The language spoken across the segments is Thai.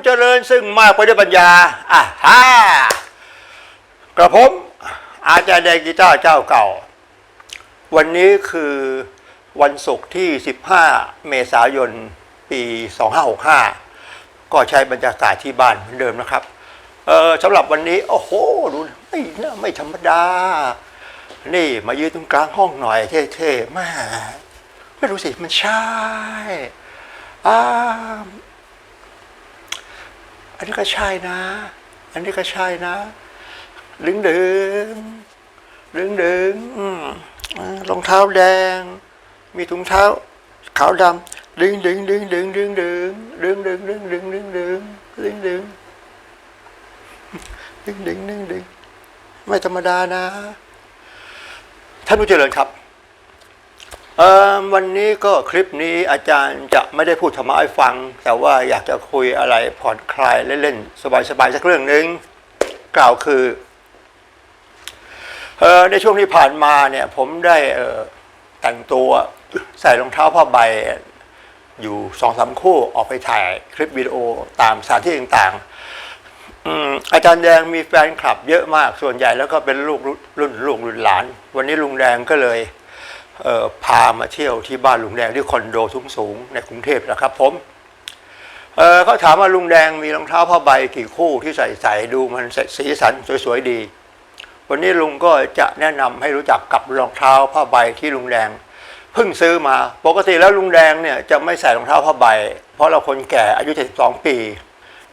้เจริญซึ่งมากไปด้วยปัญญาอะฮ่ากระผมอาจารย์แดงกีตาร์เจ้าเก่า วันนี้คือวันศุกร์ที่ 15 เมษายน ปี 2565 ก็ใช้บรรยากาศที่บ้านเหมือนเดิมนะครับ เออสำหรับวันนี้ โอ้โหดูไม่น่าไม่ธรรมดา นี่มายืนตรงกลางห้องหน่อยเท่ๆแม่ไม่รู้สิ มันใช่อ่า อันนี้ก็ใช่นะ อันนี้ก็ใช่นะ ดึงดึงดึงดึงรองเท้าแดง มีถุงเท้า ขาวดำดึงดึงดึงดึงดึงดึงดึงดึงดึงดึงดึงดึงดึงดึงดึงดึงดึงดึงไม่ธรรมดานะ ท่านผู้เจริญครับ เออวันนี้ก็คลิปนี้อาจารย์จะไม่ได้พูดธรรมะให้ฟัง แต่ว่าอยากจะคุยอะไรผ่อนคลายเล่นๆสบายๆสักเรื่องหนึ่งกล่าวคือเออในช่วงที่ผ่านมาเนี่ย ผมได้เออแต่งตัวใส่รองเท้าผ้าใบอยู่สองสามคู่ออกไปถ่ายคลิปวิดีโอตามสถานที่ต่างๆอาจารย์แดงมีแฟนคลับเยอะมากส่วนใหญ่แล้วก็เป็นลูกรุ่นลูกรุ่นหลาน วันนี้ลุงแดงก็เลย พามาเที่ยวที่บ้านลุงแดงที่คอนโดสูงๆในกรุงเทพนะครับผมเออเขาถามว่าลุงแดงมีรองเท้าผ้าใบกี่คู่ที่ใส่ใส่ดูมันสีสันสวยๆดี วันนี้ลุงก็จะแนะนำให้รู้จักกับรองเท้าผ้าใบที่ลุงแดงเพิ่งซื้อมา ปกติแล้วลุงแดงเนี่ยจะไม่ใส่รองเท้าผ้าใบ เพราะเราคนแก่อายุ 72 ปี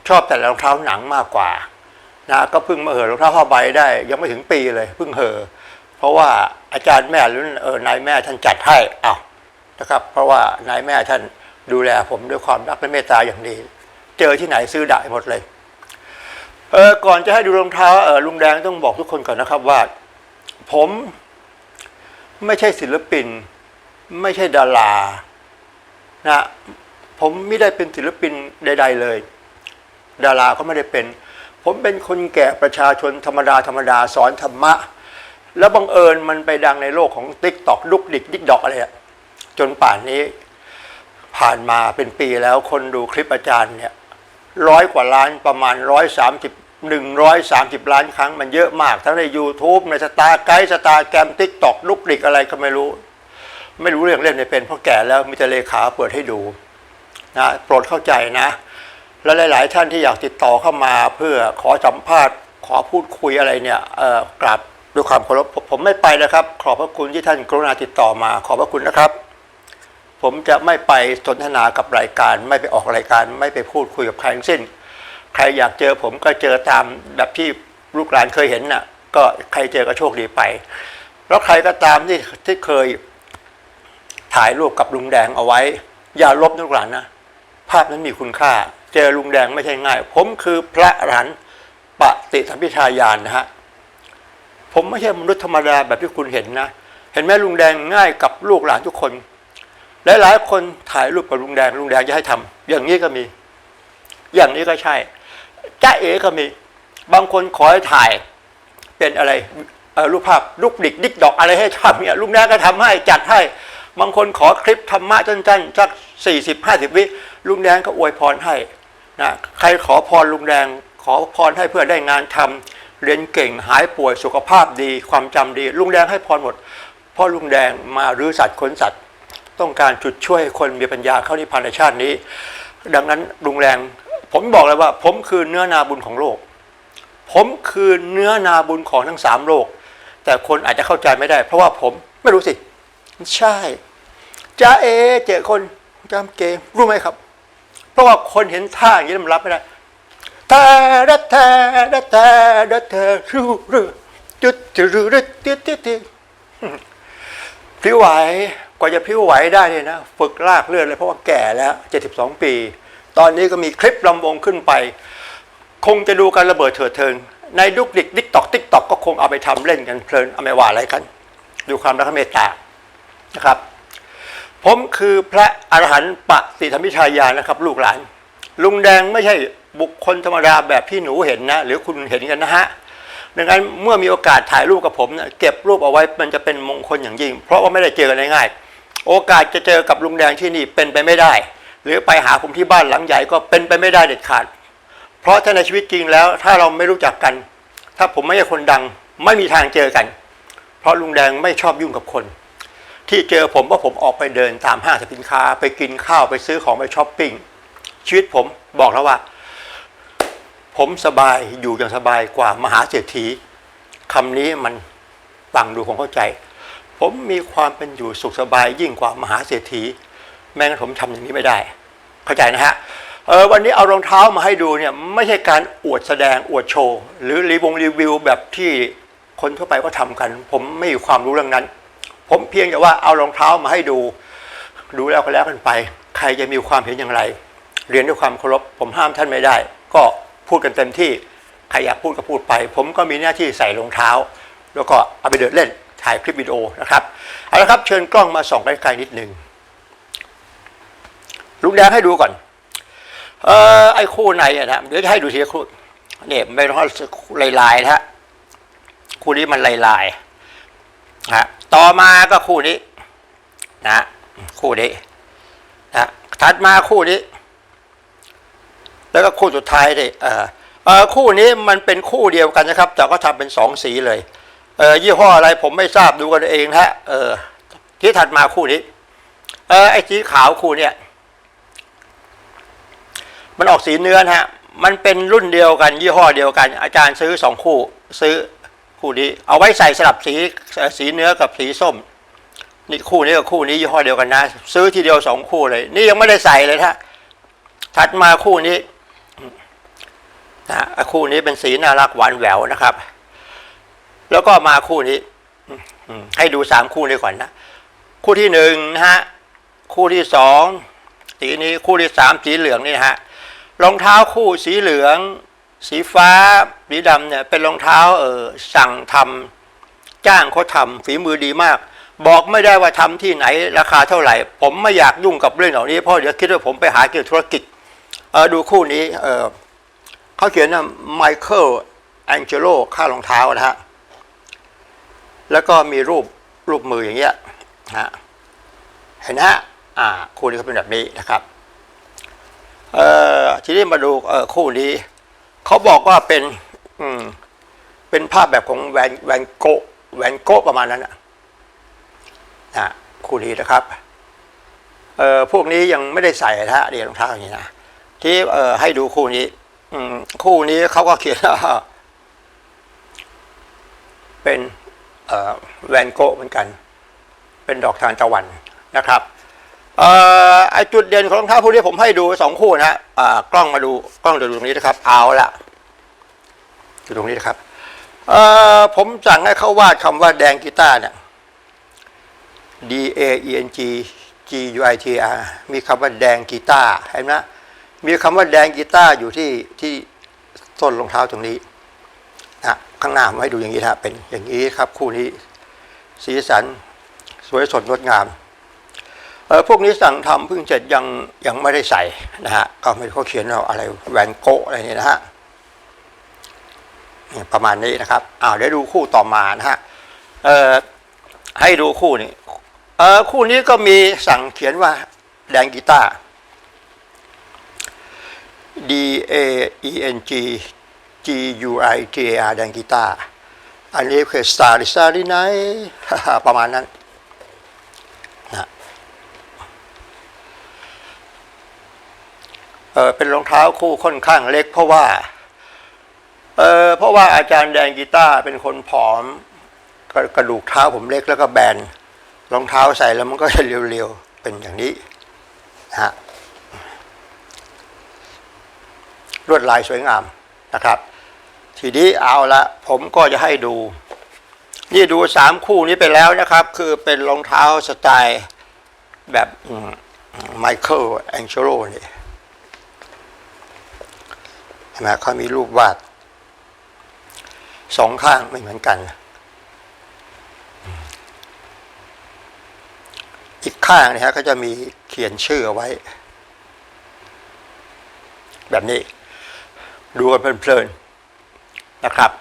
ชอบแต่รองเท้าหนังมากกว่านะก็เพิ่งมาเห่อรองเท้าผ้าใบได้ ยังไม่ถึงปีเลยเพิ่งเห่อ เพราะว่าอาจารย์แม่หรือเออนายแม่ท่านจัดให้เอานะครับ เพราะว่านายแม่ท่านดูแลผมด้วยความรักและเมตตาอย่างดี เจอที่ไหนซื้อได้หมดเลยเออก่อนจะให้ดูรองเท้าเออลุงแดงต้องบอกทุกคนก่อนนะครับว่า ผมไม่ใช่ศิลปิน ไม่ใช่ดารานะผมไม่ได้เป็นศิลปินใด ๆ เลย ดาราก็ไม่ได้เป็น ผมเป็นคนแก่ประชาชนธรรมดาธรรมดาสอนธรรมะ แล้วบังเอิญมันไปดังในโลกของติ๊กตอกลุกดิกดิกดอกอะไรอะจนป่านนี้ผ่านมาเป็นปีแล้วคนดูคลิปอาจารย์เนี่ยร้อยกว่าล้านประมาณร้อยสามสิบหนึ่งร้อยสามสิบล้านครั้งมันเยอะมาก ทั้งใน YouTube ในสตาร์ไกด์สตาร์แกรมติ๊กตอกลุกดิกอะไรก็ไม่รู้ ไม่รู้เรื่องเล่นไม่เป็นเพราะแก่แล้วมีแต่เลขาเปิดให้ดูนะโปรดเข้าใจนะ และหลาย ๆ ท่านที่อยากติดต่อเข้ามาเพื่อขอสัมภาษณ์ขอพูดคุยอะไรเนี่ยกราบ ด้วยความเคารพผมไม่ไปนะครับ ขอบพระคุณที่ท่านกรุณาติดต่อมา ขอบพระคุณนะครับ ผมจะไม่ไปสนทนากับรายการ ไม่ไปออกรายการ ไม่ไปพูดคุยกับใครทั้งสิ้น ใครอยากเจอผมก็เจอตามแบบที่ลูกหลานเคยเห็นน่ะ ก็ใครเจอก็โชคดีไป แล้วใครก็ตามที่ที่เคยถ่ายรูปกับลุงแดงเอาไว้ อย่าลบลูกหลานนะภาพนั้นมีคุณค่า เจอลุงแดงไม่ใช่ง่าย ผมคือพระอรหันต์ปฏิสัมพิทายานนะฮะ ผมไม่ใช่มนุษย์ธรรมดาแบบที่คุณเห็นนะ เห็นไหมลุงแดงง่ายกับลูกหลานทุกคน หลายๆคนถ่ายรูปกับลุงแดงลุงแดงจะให้ทำอย่างนี้ก็มี อย่างนี้ก็ใช่จ้าเอ๋ก็มี บางคนขอให้ถ่ายเป็นอะไรรูปภาพลูกดิกดิกดอกอะไรให้ทำเนี่ยลุงแดงก็ทำให้จัดให้ บางคนขอคลิปธรรมะสั้นๆสักสี่สิบห้าสิบวิลุงแดงก็อวยพรให้นะใครขอพรลุงแดงขอพรให้เพื่อได้งานทำ เรียนเก่งหายป่วยสุขภาพดี ความจำดี ลุงแดงให้พรหมดเพราะลุงแดงมารื้อสัตว์ขนสัตว์ ต้องการจุดช่วยคนมีปัญญาเข้านิพพานในชาตินี้ ดังนั้นลุงแดงผมบอกเลยว่า ผมคือเนื้อนาบุญของโลก ผมคือเนื้อนาบุญของทั้งสามโลก แต่คนอาจจะเข้าใจไม่ได้ เพราะว่าผมไม่รู้สิ ใช่จ้าเอเจอคนจำเกมรู้ไหมครับ เพราะว่าคนเห็นท่าอย่างนี้มันรับไม่ได้ ต่ดัดแต่ดัดแต่ดัดแต่รู้รู้จุดจุรูรู้จุดจุดจุดพริ้วไหวกว่าจะพริ้วไหวได้เนี่ยนะฝึกลากเลือดเลยเพราะว่าแก่แล้ว72ปี ตอนนี้ก็มีคลิปลำวงขึ้นไป คงจะดูการระเบิดเถิดเทิงในดุกดิกดิกตอกติ๊กตอกก็คงเอาไปทำเล่นกันเพลินเอาไม่ว่าอะไรกัน ดูความรักเมตตานะครับ ผมคือพระอรหันต์ปฏิธรรมิชายานะครับ ลูกหลาน ลุงแดงไม่ใช่บุคคลธรรมดาแบบที่หนูเห็นนะ หรือคุณเห็นกันนะฮะดังนั้นเมื่อมีโอกาสถ่ายรูปกับผมนะเก็บรูปเอาไว้มันจะเป็นมงคลอย่างยิ่ง เพราะว่าไม่ได้เจอกันง่ายๆโอกาสจะเจอกับลุงแดงที่นี่เป็นไปไม่ได้ หรือไปหาผมที่บ้านหลังใหญ่ก็เป็นไปไม่ได้เด็ดขาด เพราะถ้าในชีวิตจริงแล้ว ถ้าเราไม่รู้จักกัน ถ้าผมไม่ใช่คนดัง ไม่มีทางเจอกัน เพราะลุงแดงไม่ชอบยุ่งกับคน ที่เจอผมว่าผมออกไปเดินตามห้างสรรพสินค้า ไปกินข้าวไปซื้อของไปช้อปปิ้งชีวิตผมบอกแล้วว่า ผมสบายอยู่อย่างสบายกว่ามหาเศรษฐีคำนี้มันฟังดูผมเข้าใจ ผมมีความเป็นอยู่สุขสบายยิ่งกว่ามหาเศรษฐี แม้งั้นผมทำอย่างนี้ไม่ได้ เข้าใจนะฮะเออวันนี้เอารองเท้ามาให้ดูเนี่ยไม่ใช่การอวดแสดงอวดโชว์หรือรีวงรีวิวแบบที่คนทั่วไปก็ทำกัน ผมไม่มีความรู้เรื่องนั้น ผมเพียงแต่ว่าเอารองเท้ามาให้ดู ดูแล้วก็แล้วกันไป ใครจะมีความเห็นอย่างไร เรียนด้วยความเคารพผมห้ามท่านไม่ได้ ก็ พูดกันเต็มที่ใครอยากพูดก็พูดไป ผมก็มีหน้าที่ใส่รองเท้า แล้วก็เอาไปเดินเล่นถ่ายคลิปวิดีโอนะครับเอาละครับเชิญกล้องมาส่องใกล้ๆนิดนึงลุงแดงให้ดูก่อน เออไอ้คู่ไหนอะนะเดี๋ยวจะให้ดูทีละคู่เนี่ยไม่ต้องลายๆนะฮะคู่นี้มันลายๆฮะต่อมาก็คู่นี้ นะ คู่นี้นะถัดมาคู่นี้ แล้วก็คู่สุดท้ายดิเออเออคู่นี้มันเป็นคู่เดียวกันนะครับ แต่ก็ทำเป็นสองสีเลยเออยี่ห้ออะไรผมไม่ทราบดูกันเองนะฮะเออที่ถัดมาคู่นี้เออไอ้สีขาวคู่เนี่ยมันออกสีเนื้อนะฮะ มันเป็นรุ่นเดียวกัน ยี่ห้อเดียวกัน อาจารย์ซื้อสองคู่ ซื้อคู่นี้ เอาไว้ใส่สลับสีสีเนื้อกับสีส้ม นี่คู่นี้กับคู่นี้ยี่ห้อเดียวกันนะ ซื้อทีเดียวสองคู่เลย นี่ยังไม่ได้ใส่เลยฮะถัดมาคู่นี้ นะคู่นี้เป็นสีน่ารักหวานแหววนะครับ แล้วก็มาคู่นี้ให้ดูสามคู่นี้ก่อนนะคู่ที่หนึ่งนะฮะคู่ที่สองสีนี้คู่ที่สามสีเหลืองนี่นะฮะรองเท้าคู่สีเหลือง สีฟ้าสีดำเนี่ยเป็นรองเท้าเออสั่งทำจ้างเขาทำฝีมือดีมาก บอกไม่ได้ว่าทำที่ไหนราคาเท่าไหร่ ผมไม่อยากยุ่งกับเรื่องเหล่านี้เพราะเดี๋ยวคิดว่าผมไปหาเกี่ยวกับธุรกิจเออดูคู่นี้เออ เขาเขียนว่าไมเคิลแองเจโลค่ารองเท้านะฮะ แล้วก็มีรูปรูปมืออย่างเงี้ยฮะเห็นฮะอ่าคู่นี้เขาเป็นแบบนี้นะครับเอ่อทีนี้มาดูเอ่อคู่นี้เขาบอกว่าเป็นอืมเป็นภาพแบบของแวนแวนโกแวนโกประมาณนั้นนะนะคู่นี้นะครับเอ่อพวกนี้ยังไม่ได้ใส่นะฮะเดี๋ยวรองเท้าอย่างนี้นะที่เอ่อให้ดูคู่นี้ คู่นี้เขาก็เขียนว่าเป็นแวนโกะเหมือนกัน เป็นดอกทานตะวันนะครับเอ่อไอจุดเด่นของรองเท้าคู่นี้ผมให้ดูสองคู่นะฮะกล้องมาดูกล้องจะดูตรงนี้นะครับ เอาละอยู่ตรงนี้นะครับผมสั่งให้เขาวาดคำว่าแดงกีตาร์เนี่ย D A E N G G U I T R มีคำว่าแดงกีตาร์เห็นไหม มีคำว่าแดงกีตาร์อยู่ที่ที่ต้นรองเท้าตรงนี้นะข้างหน้าผมให้ดูอย่างนี้นะเป็นอย่างนี้ครับ คู่นี้สีสัน สวยสดงดงามเออพวกนี้สั่งทำเพิ่งเสร็จยังยังไม่ได้ใส่นะฮะก็ไม่เขาเขียนว่าอะไรแวนโกะอะไรนี่นะฮะนี่ประมาณนี้นะครับอ้าวเดี๋ยวดูคู่ต่อมานะฮะเออให้ดูคู่นี้เออคู่นี้ก็มีสั่งเขียนว่าแดงกีตาร์ D A E N G G U I T A R แดงกีตาร์อันนี้คือ Star Starry Night ประมาณนั้นเออเป็นรองเท้าคู่ค่อนข้างเล็กเพราะว่า เออเพราะว่าอาจารย์แดงกีตาร์เป็นคนผอม กระกระดูกเท้าผมเล็กแล้วก็แบนรองเท้าใส่แล้วมันก็จะเรียวๆ เป็นอย่างนี้นะฮะ ลวดลายสวยงามนะครับ ทีนี้เอาละผมก็จะให้ดู นี่ดูสามคู่นี้ไปแล้วนะครับ คือเป็นรองเท้าสไตล์แบบไมเคิลแองเชโรนี่ใช่ไหมเขามีรูปวาดสองข้างไม่เหมือนกัน อีกข้างนะฮะก็จะมีเขียนชื่อเอาไว้ แบบนี้ ดูกันเพลินๆนะครับ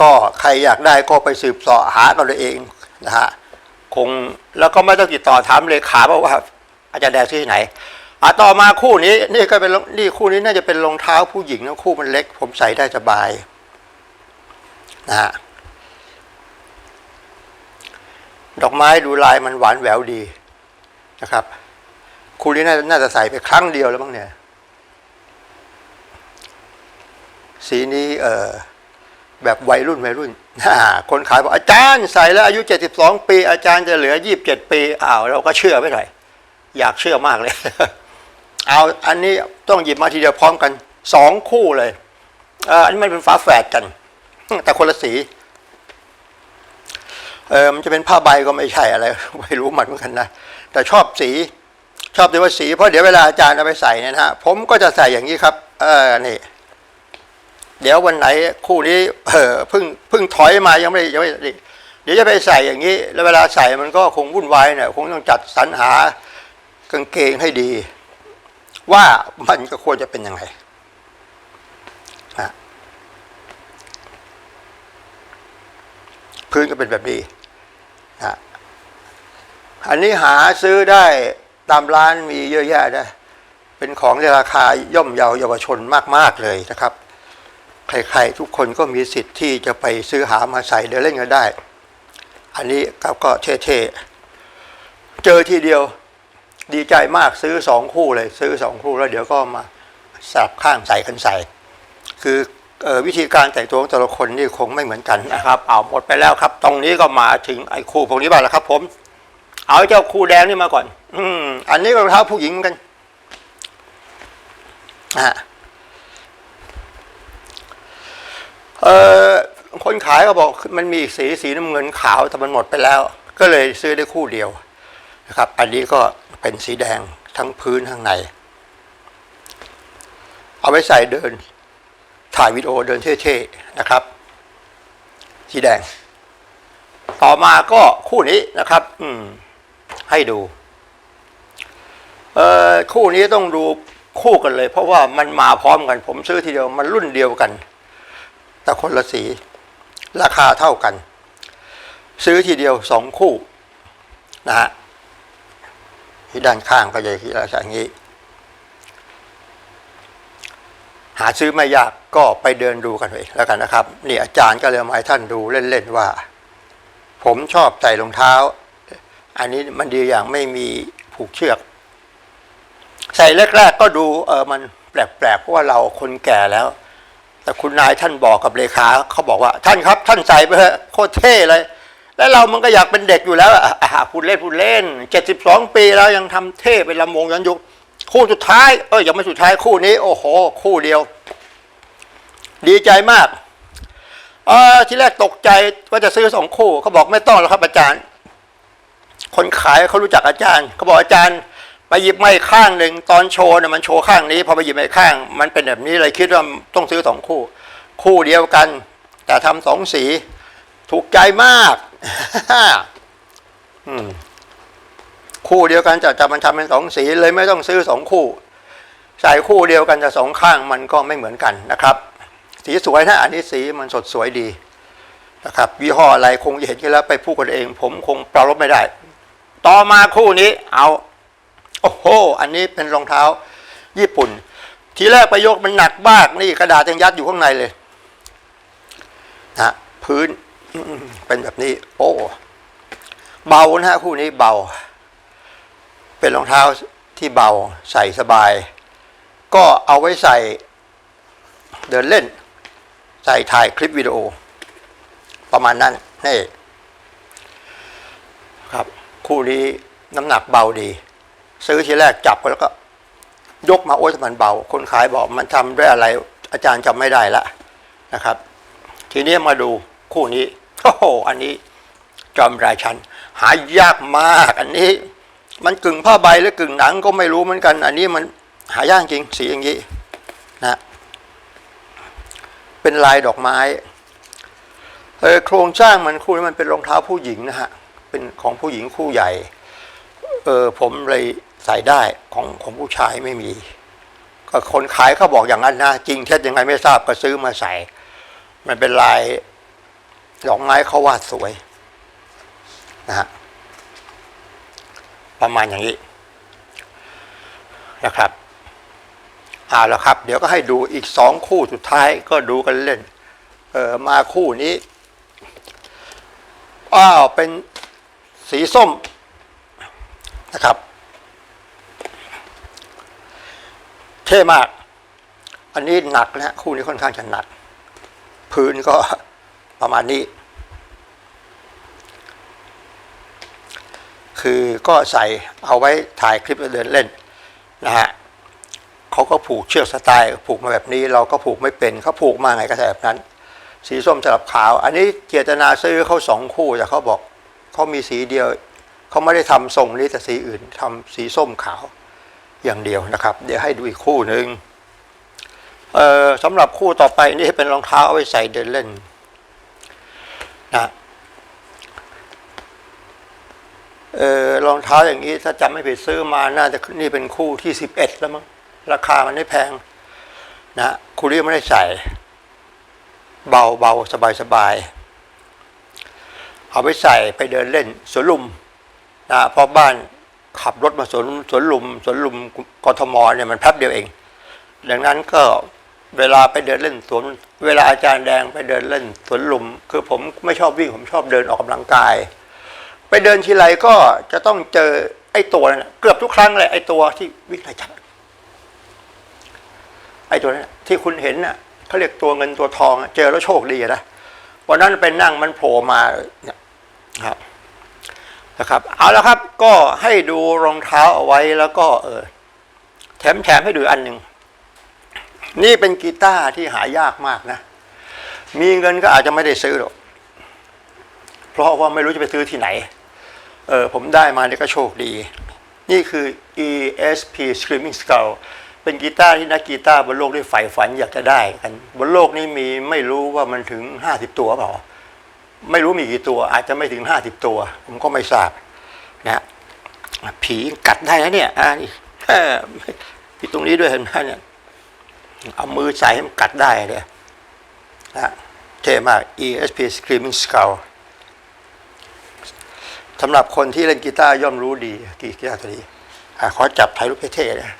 ก็ใครอยากได้ก็ไปสืบเสาะหากันเลยเองนะฮะคงแล้วก็ไม่ต้องติดต่อถามเลขาเพราะว่า อาจารย์แดงซื้อที่ไหนอะต่อมาคู่นี้ นี่ก็เป็นนี่คู่นี้น่าจะเป็นรองเท้าผู้หญิงนะคู่มันเล็ก ผมใส่ได้สบายนะฮะดอกไม้ดูลายมันหวานแหววดีนะครับ คู่นี้น่าน่าจะใส่ไปครั้งเดียวแล้วมั้งเนี่ย สีนี้เออแบบวัยรุ่นวัยรุ่น คนขายบอกอาจารย์ใส่แล้วอายุ 72 ปี อาจารย์จะเหลือ 27 ปีอ้าวเราก็เชื่อไม่หนอยากเชื่อมากเลย เอาอันนี้ต้องหยิบมาทีเดียวพร้อมกันสองคู่เลยเอ,อันนี้มันเป็นฝาแฝดกัน แต่คนละสี เออมันจะเป็นผ้าใบก็ไม่ใช่อะไรไม่รู้มันเหมือนกันนะแต่ชอบสีชอบที่ว่าสีเพราะเดี๋ยวเวลาอาจารย์เอาไปใส่เนี่ยนะฮะผมก็จะใส่อย่างนี้ครับ เออนี่ เดี๋ยววันไหนคู่นี้เออพิ่งพิ่งถอยมายังไม่ยังไม่ดีเดี๋ยวจะไปใส่อย่างนี้ แล้วเวลาใส่มันก็คงวุ่นวายเนี่ยคงต้องจัดสรรหากางเกงให้ดี ว่ามันก็ควรจะเป็นยังไงนะพื้นก็เป็นแบบนี้นะอันนี้หาซื้อได้ตามร้านมีเยอะแยะนะเป็นของในราคาย่อมเยาเยาวชนมาก ๆ เลยนะครับ ใครๆทุกคนก็มีสิทธิ์ที่จะไปซื้อหามาใส่เดินเล่นกันได้ อันนี้ก็เท่ๆ เจอทีเดียวดีใจมากซื้อสองคู่เลย ซื้อสองคู่แล้วเดี๋ยวก็มาสลับข้างใส่กันใส่ คืออวิธีการแต่งตัวของแต่ละคนนี่คงไม่เหมือนกันนะครับเอาหมดไปแล้วครับ ตรงนี้ก็มาถึงไอ้คู่พวกนี้บ้างแล้วครับ ผม เอาเจ้าคู่แดงนี่มาก่อน อืมอันนี้ก็รองเท้าผู้หญิงเหมือนกันอะ เออคนขายก็บอกมันมีอีกสีสีน้ำเงินขาวแต่มันหมดไปแล้ว ก็เลยซื้อได้คู่เดียวนะครับ อันนี้ก็เป็นสีแดงทั้งพื้นทั้งใน เอาไว้ใส่เดิน ถ่ายวิดีโอเดินเท่ๆนะครับ สีแดง ต่อมาก็คู่นี้นะครับ อืม ให้ดู เอ่อคู่นี้ต้องดูคู่กันเลย เพราะว่ามันมาพร้อมกัน ผมซื้อทีเดียวมันรุ่นเดียวกัน แต่คนละสี ราคาเท่ากัน ซื้อทีเดียวสองคู่นะฮะที่ด้านข้างก็จะลักษณะนี้ หาซื้อไม่ยากก็ไปเดินดูกันเลยแล้วกันนะครับ นี่อาจารย์ก็เลยมาให้ท่านดูเล่นๆว่า ผมชอบใส่รองเท้า อันนี้มันดีอย่างไม่มีผูกเชือก ใส่แรกๆก็ดูเออมันแปลกๆเพราะว่าเราคนแก่แล้ว แต่คุณนายท่านบอกกับเลขาเขาบอกว่า ท่านครับ ท่านใส่ไปเถอะโคตรเท่เลย แล้วเรามันก็อยากเป็นเด็กอยู่แล้วอะพูดเล่นพูดเล่นเจ็ดสิบสองปีแล้วยังทำเท่เป็นลำวงย้อนยุคคู่สุดท้ายเออยังไม่สุดท้ายคู่นี้ โอ้โห คู่เดียว ดีใจมากเออที่แรกตกใจว่าจะซื้อสองคู่เขาบอกไม่ต้องแล้วครับอาจารย์ คนขายเขารู้จักอาจารย์เขาบอกอาจารย์ ไปหยิบไม้ข้างหนึ่งตอนโชว์เนี่ยมันโชว์ข้างนี้พอไปหยิบไม้ข้าง มันเป็นแบบนี้เลยคิดว่าต้องซื้อสองคู่ คู่เดียวกัน แต่ทำสองสี ถูกใจมากคู่เดียวกันจะจะมันทำเป็นสองสีเลยไม่ต้องซื้อสองคู่ใส่คู่เดียวกันจะสองข้างมันก็ไม่เหมือนกันนะครับ สีสวยนะอันนี้สีมันสดสวยดีนะครับยี่ห้ออะไรคงจะเห็นกันแล้วไปพูดกันเอง ผมคงปรับลบไม่ได้ ต่อมาคู่นี้เอา อ้โห อันนี้เป็นรองเท้า ญี่ปุ่น ทีแรกไปยกมันหนักมากนี่กระดาษยังยัดอยู่ข้างในเลยนะพื้นเป็นแบบนี้ โอ้เบานะฮะคู่นี้เบา เป็นรองเท้าที่เบาใส่สบาย ก็เอาไว้ใส่เดินเล่น ใส่ถ่ายคลิปวิดีโอ ประมาณนั้นนี่ครับ คู่นี้น้ำหนักเบาดี ซื้อทีแรกจับแล้วก็ ยกมาโอ้ยมันเบา คนขายบอกมันทำด้วยอะไร อาจารย์จำไม่ได้ละนะครับ ทีนี้มาดูคู่นี้โอ้โหอันนี้จอมราชัน หายากมาก อันนี้ มันกึ่งผ้าใบหรือกึ่งหนังก็ไม่รู้เหมือนกัน อันนี้มันหายากจริงสีอย่างนี้นะเป็นลายดอกไม้เออโครงสร้างมันคู่นี้มันเป็นรองเท้าผู้หญิงนะฮะเป็นของผู้หญิงคู่ใหญ่ เออผมเลยใส่ได้ของของผู้ชายไม่มี ก็คนขายเขาบอกอย่างนั้นนะจริงเท็จยังไงไม่ทราบก็ซื้อมาใส่ มันเป็นลายดอกไม้เขาวาดสวยนะฮะประมาณอย่างนี้นะครับเอาละครับ เดี๋ยวก็ให้ดูอีกสองคู่สุดท้ายก็ดูกันเล่น เออมาคู่นี้อ้าวเป็นสีส้ม นะครับ เท่มาก อันนี้หนักนะคู่นี้ค่อนข้างจะหนัก พื้นก็ประมาณนี้ คือก็ใส่เอาไว้ถ่ายคลิปเดินเล่นนะฮะเขาก็ผูกเชือกสไตล์ผูกมาแบบนี้ เราก็ผูกไม่เป็นเขาผูกมาไงก็ใส่แบบนั้น สีส้มสลับขาว อันนี้เจตนาซื้อเขาสองคู่แต่เขาบอกเขามีสีเดียว เขาไม่ได้ทำทรงนี้แต่สีอื่นทำสีส้มขาวอย่างเดียวนะครับ เดี๋ยวให้ดูอีกคู่หนึ่งสำหรับคู่ต่อไปนี่เป็นรองเท้าเอาไว้ใส่เดินเล่นนะเออรองเท้าอย่างนี้ถ้าจำไม่ผิดซื้อมาน่าจะนี่เป็นคู่ที่สิบเอ็ดแล้วมั้งราคามันไม่แพงนะคู่นี้ไม่ได้ใส่ เบาเบาสบายสบายเอาไปใส่ไปเดินเล่นสวนลุม นะเพราะบ้านขับรถมาสวนสวนลุมสวนลุมกทมเนี่ยมันแป๊บเดียวเอง ดังนั้นก็เวลาไปเดินเล่นสวนเวลาอาจารย์แดงไปเดินเล่นสวนลุม คือผมไม่ชอบวิ่งผมชอบเดินออกกำลังกาย ไปเดินทีไรก็จะต้องเจอไอ้ตัวนั้นเกือบทุกครั้งเลยไอ้ตัวที่วิ่งไล่จับไอ้ตัวนั้นที่คุณเห็นน่ะเขาเรียกตัวเงินตัวทองเจอแล้วโชคดีอะนะวันนั้นไปนั่งมันโผล่มาเนี่ยครับ นะครับ เอาละครับก็ให้ดูรองเท้าเอาไว้แล้วก็เออแถมแถมให้ดูอันหนึ่งนี่เป็นกีตาร์ที่หายากมากนะ มีเงินก็อาจจะไม่ได้ซื้อหรอก เพราะว่าไม่รู้จะไปซื้อที่ไหน เออผมได้มาเนี่ยก็โชคดี นี่คือ ESP Screaming Skull เป็นกีตาร์ที่นักกีตาร์บนโลกได้ใฝ่ฝันอยากจะได้กัน บนโลกนี้มีไม่รู้ว่ามันถึง 50 ตัวเปล่า ไม่รู้มีกี่ตัว อาจจะไม่ถึง50ตัว ผมก็ไม่ทราบนะผีกัดได้นะเนี่ยอ่านี่ตรงนี้ด้วยเห็นไหมเนี่ยเอามือใส่ให้มันกัดได้เลยนะเท่มาก ESP Screaming Skull สำหรับคนที่เล่นกีตาร์ย่อมรู้ดีกีตาร์ตัวนี้ขอจับถ่ายรูปเท่ๆนะ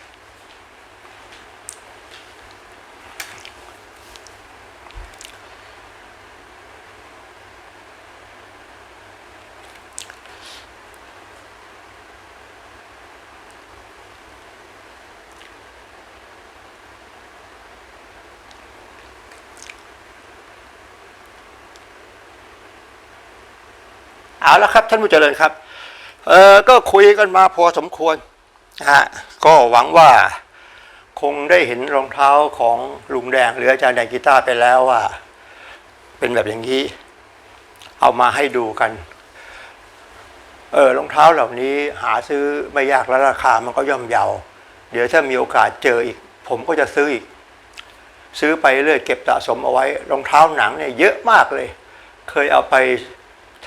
เอาละครับ ท่านผู้เจริญครับ เออก็คุยกันมาพอสมควรนะฮะก็หวังว่าคงได้เห็นรองเท้าของลุงแดงหรืออาจารย์แดงกีตาร์ไปแล้วว่า เป็นแบบอย่างนี้ เอามาให้ดูกัน เออรองเท้าเหล่านี้หาซื้อไม่ยากและราคามันก็ย่อมเยา เดี๋ยวถ้ามีโอกาสเจออีก ผมก็จะซื้ออีก ซื้อไปเรื่อยเก็บสะสมเอาไว้ รองเท้าหนังเนี่ยเยอะมากเลย เคยเอาไป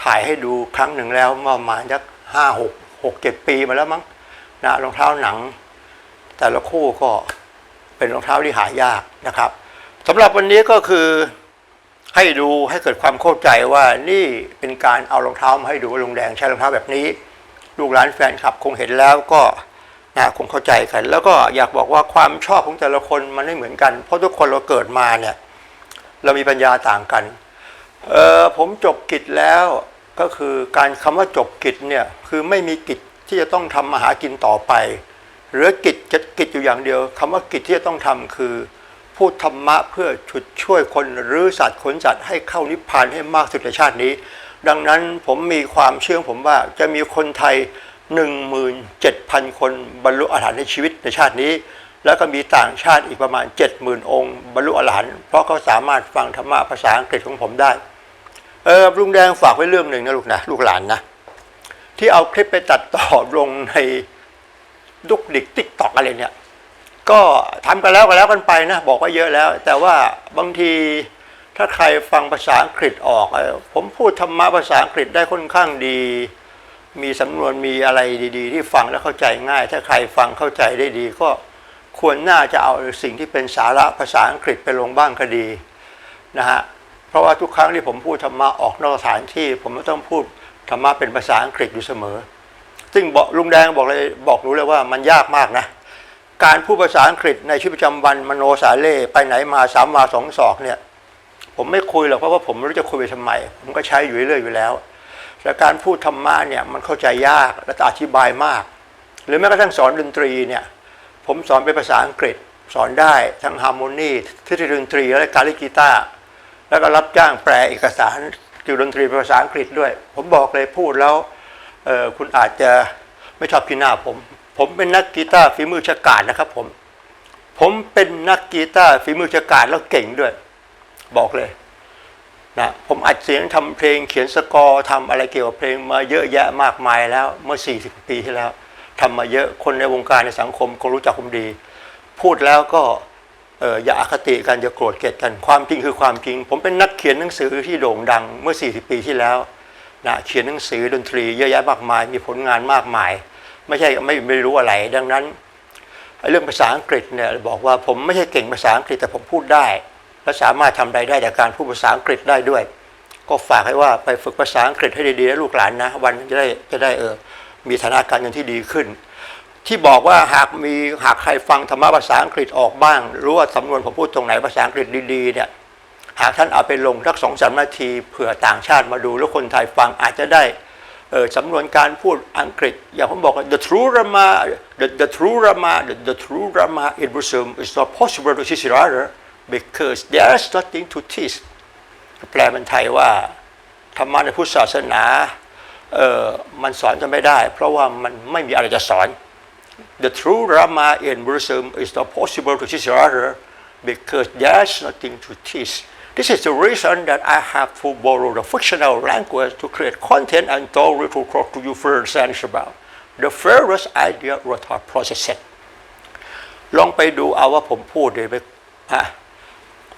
ถ่ายให้ดูครั้งหนึ่งแล้วประมาณสักห้าหกหกเจ็ดปีมาแล้วมั้งนะรองเท้าหนัง แต่ละคู่ก็เป็นรองเท้าที่หายากนะครับสำหรับวันนี้ก็คือให้ดูให้เกิดความเข้าใจว่านี่เป็นการเอารองเท้ามาให้ดูว่าลุงแดงใช้รองเท้าแบบนี้ ลูกหลานแฟนคลับคงเห็นแล้วก็นะคงเข้าใจกัน แล้วก็อยากบอกว่าความชอบของแต่ละคนมันไม่เหมือนกัน เพราะทุกคนเราเกิดมาเนี่ยเรามีปัญญาต่างกัน เออผมจบกิจแล้วก็คือการคำว่าจบกิจเนี่ยคือไม่มีกิจที่จะต้องทำมาหากินต่อไปหลือกิจจะกิจอยู่อย่างเดียวคำว่ากิจที่จะต้องทำคือพูดธรรมะเพื่อฉุดช่วยคนหรือสัตว์ขนสัตว์ให้เข้านิพพานให้มากสุดในชาตินี้ ดังนั้นผมมีความเชื่อผมว่าจะมีคนไทย 17,000 คนบรรลุอรหันต์ในชีวิตในชาตินี้ แล้วก็มีต่างชาติอีกประมาณ 70,000 องค์ บรรลุอรหันต์เพราะเขาสามารถฟังธรรมะภาษาอังกฤษของผมได้ เออลุงแดงฝากไว้เรื่องหนึ่งนะลูกนะลูกหลานนะ ที่เอาคลิปไปตัดต่อลงในดุกดิกติ๊กตอกอะไรเนี่ย ก็ทำกันแล้วกันแล้วกันไปนะ บอกว่าเยอะแล้ว แต่ว่าบางทีถ้าใครฟังภาษาอังกฤษออก ผมพูดธรรมะภาษาอังกฤษได้ค่อนข้างดี มีสำนวนมีอะไรดี ๆ ที่ฟังแล้วเข้าใจง่าย ถ้าใครฟังเข้าใจได้ดีก็ ควรน่าจะเอาสิ่งที่เป็นสาระภาษาอังกฤษไปลงบ้างก็ดีนะฮะเพราะว่าทุกครั้งที่ผมพูดธรรมะออกนอกสถานที่ ผมก็ต้องพูดธรรมะเป็นภาษาอังกฤษอยู่เสมอ ซึ่งบอกลุงแดงบอกเลยบอกรู้เลยว่ามันยากมากนะการพูดภาษาอังกฤษในชีวิตประจำวันมโนสาเล่ไปไหนมาสามวาสองศอกเนี่ยผมไม่คุยหรอกเพราะว่าผมไม่รู้จะคุยไปทำไม ผมก็ใช้อยู่เรื่อยอยู่แล้วแต่การพูดธรรมะเนี่ยมันเข้าใจยากและอธิบายมาก หรือแม้กระทั่งสอนดนตรีเนี่ย ผมสอนเป็นภาษาอังกฤษ สอนได้ทั้งฮาร์โมนีทฤษฎีดนตรีและการเล่นกีตาร์แล้วก็รับจ้างแปลเอกสารเกี่ยวดนตรีเป็นภาษาอังกฤษด้วย ผมบอกเลยพูดแล้วคุณอาจจะไม่ชอบกีหน้าผม ผมเป็นนักกีตาร์ฝีมือฉกาจนะครับผมผมเป็นนักกีตาร์ฝีมือฉกาจแล้วเก่งด้วย บอกเลยนะผมอัดเสียงทำเพลงเขียนสกอร์ทำอะไรเกี่ยวกับเพลงมาเยอะแยะมากมายแล้วเมื่อ 40 ปีที่แล้ว ทำมาเยอะคนในวงการในสังคมคงรู้จักผมดี พูดแล้วก็อย่าอคติกันอย่าโกรธเกลียดกันความจริงคือความจริง ผมเป็นนักเขียนหนังสือที่โด่งดังเมื่อ 40 ปีที่แล้วนะเขียนหนังสือดนตรีเยอะแยะมากมาย มีผลงานมากมาย ไม่ใช่ไม่ไม่รู้อะไร ดังนั้นเรื่องภาษาอังกฤษเนี่ยบอกว่าผมไม่ใช่เก่งภาษาอังกฤษแต่ผมพูดได้และสามารถทำรายได้จากการพูดภาษาอังกฤษได้ด้วย ก็ฝากให้ว่าไปฝึกภาษาอังกฤษให้ดีๆนะลูกหลานนะ วันจะได้จะได้เออ มีฐานะการเงินที่ดีขึ้น ที่บอกว่าหากมีหากใครฟังธรรมะภาษาอังกฤษออกบ้าง รู้ว่าสำนวนผมพูดตรงไหนภาษาอังกฤษดีๆเนี่ยหากท่านเอาไปลงสักสองสามนาทีเผื่อต่างชาติมาดูแล้วคนไทยฟังอาจจะได้เออสำนวนการพูดอังกฤษ อย่างผมบอก the true Rama the the true Rama the, the true Rama in Buddhism is not possible to teach other because there is nothing to teach แปลเป็นไทยว่าธรรมะในพุทธศาสนา เออมันสอนจะไม่ได้ เพราะว่ามันไม่มีอะไรจะสอน the true Rama in Buddhism is not possible to teach other because there's nothing to teach This is the reason that I have to borrow the fictional language to create content and story to talk to you first and about the first idea what processed ลองไปดูเอาว่าผมพูดเลยไป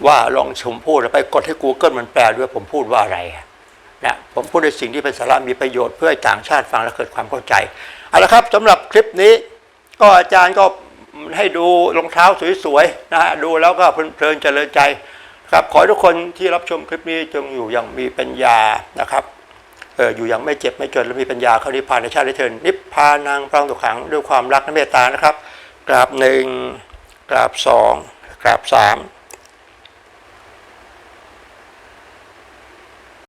ว่าลองผมพูดแล้วไปกดให้ Google มันแปลด้วยผมพูดว่าอะไร นะผมพูดในสิ่งที่เป็นสาระมีประโยชน์เพื่อให้ต่างชาติฟังและเกิดความเข้าใจเอาละครับสำหรับคลิปนี้ ก็อาจารย์ก็ให้ดูรองเท้าสวยๆนะฮะดูแล้วก็เพลินเจริญใจครับขอให้ทุกคนที่รับชมคลิปนี้จงอยู่อย่างมีปัญญานะครับเอออยู่อย่างไม่เจ็บไม่จนและมีปัญญาเข้านิพพานในชาติเทินนิพพานังพลังตุขังด้วยความรักและเมตตานะครับกราบหนึ่งกราบสองกราบสาม